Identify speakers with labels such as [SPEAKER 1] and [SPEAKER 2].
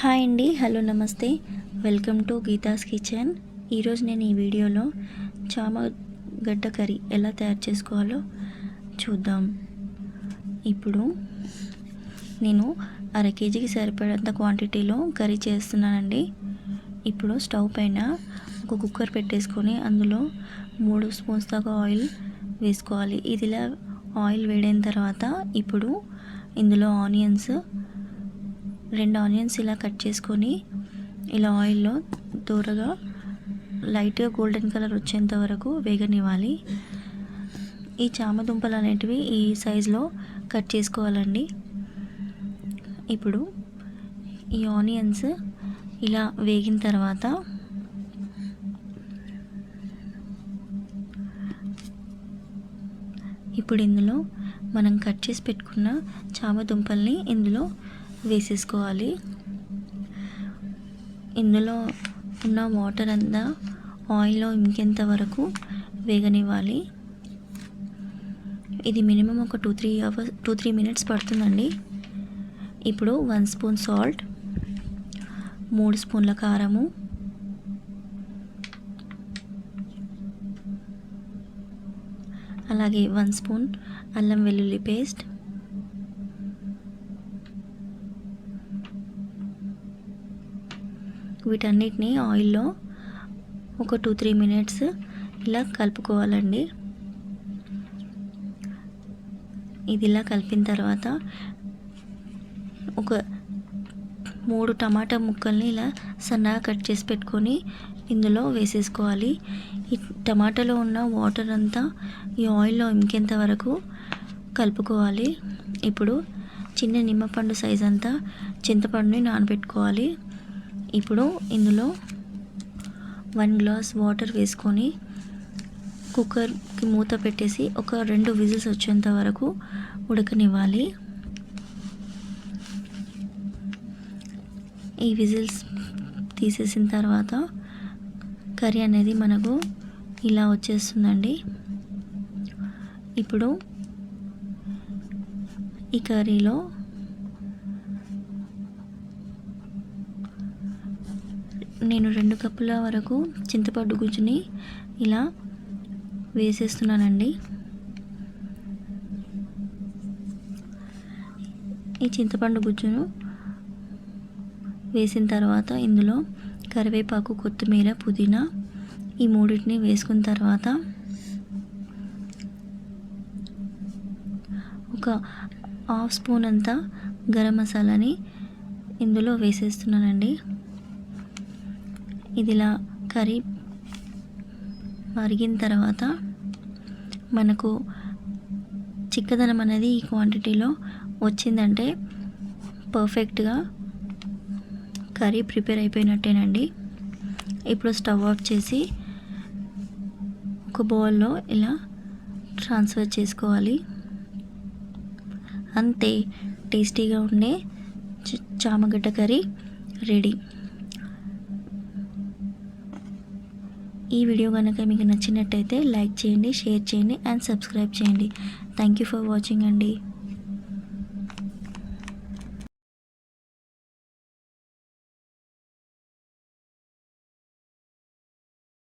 [SPEAKER 1] Hi అండి hello నమస్తే. Welcome to Geetha's kitchen. ఈరోజు నేను ఈ వీడియోలో చామ గడ్డ కర్రీ ఎలా తయారు చేసుకోవాలో చూద్దాం. ఇప్పుడు నేను అర కేజీకి సరిపడేంత క్వాంటిటీలో కర్రీ చేస్తున్నానండి. ఇప్పుడు స్టవ్ పైన ఒక కుక్కర్ పెట్టేసుకొని అందులో మూడు స్పూన్స్ దాకా ఆయిల్ వేసుకోవాలి. ఇదిలా ఆయిల్ వేడైన తర్వాత ఇప్పుడు ఇందులో ఆనియన్స్ రెండు ఆనియన్స్ ఇలా కట్ చేసుకొని ఇలా ఆయిల్లో దూరగా లైట్గా గోల్డెన్ కలర్ వచ్చేంత వరకు వేగనివ్వాలి. ఈ చామ దుంపలు అనేటివి ఈ సైజులో కట్ చేసుకోవాలండి. ఇప్పుడు ఈ ఆనియన్స్ ఇలా వేగిన తర్వాత ఇప్పుడు ఇందులో మనం కట్ చేసి పెట్టుకున్న చామ దుంపల్ని ఇందులో వేసేసుకోవాలి. ఇందులో ఉన్న వాటర్ అంతా ఆయిల్లో ఇంకెంత వరకు వేగనివ్వాలి. ఇది మినిమం ఒక two three hours two three minutes పడుతుందండి. ఇప్పుడు వన్ స్పూన్ సాల్ట్ మూడు స్పూన్ల కారము అలాగే వన్ స్పూన్ అల్లం వెల్లుల్లి పేస్ట్ వీటన్నిటిని ఆయిల్లో ఒక టూ త్రీ మినిట్స్ ఇలా కలుపుకోవాలండి. ఇది ఇలా కలిపిన తర్వాత ఒక మూడు టమాటా ముక్కల్ని ఇలా సన్నగా కట్ చేసి పెట్టుకొని ఇందులో వేసేసుకోవాలి. ఈ టమాటాలో ఉన్న వాటర్ అంతా ఈ ఆయిల్లో ఇంకేంత వరకు కలుపుకోవాలి. ఇప్పుడు చిన్న నిమ్మపండు సైజ్ అంతా చింతపండుని నానబెట్టుకోవాలి. ఇప్పుడు ఇందులో వన్ గ్లాస్ వాటర్ వేసుకొని కుక్కర్కి మూత పెట్టేసి ఒక రెండు విజిల్స్ వచ్చేంత వరకు ఉడకనివ్వాలి. ఈ విజిల్స్ తీసేసిన తర్వాత కర్రీ అనేది మనకు ఇలా వచ్చేస్తుందండి. ఇప్పుడు ఈ కర్రీలో నేను రెండు కప్పుల వరకు చింతపండు గుజ్జుని ఇలా వేసేస్తున్నానండి. ఈ చింతపండు గుజ్జును వేసిన తర్వాత ఇందులో కరివేపాకు కొత్తిమీర పుదీనా ఈ మూడింటిని వేసుకున్న తర్వాత ఒక హాఫ్ స్పూన్ అంతా గరం మసాలాని ఇందులో వేసేస్తున్నానండి. ఇదిలా కర్రీ మరిగిన తర్వాత మనకు చిక్కదనం అనేది ఈ క్వాంటిటీలో వచ్చిందంటే పర్ఫెక్ట్గా కర్రీ ప్రిపేర్ అయిపోయినట్టేనండి. ఇప్పుడు స్టవ్ ఆఫ్ చేసి ఒక బౌల్లో ఇలా ట్రాన్స్ఫర్ చేసుకోవాలి. అంతే టేస్టీగా ఉండే చామగడ్డ కర్రీ రెడీ. ఈ వీడియో కనుక మీకు నచ్చినట్టయితే లైక్ చేయండి షేర్ చేయండి అండ్ సబ్స్క్రైబ్ చేయండి. థ్యాంక్ యూ ఫర్ వాచింగ్ అండి.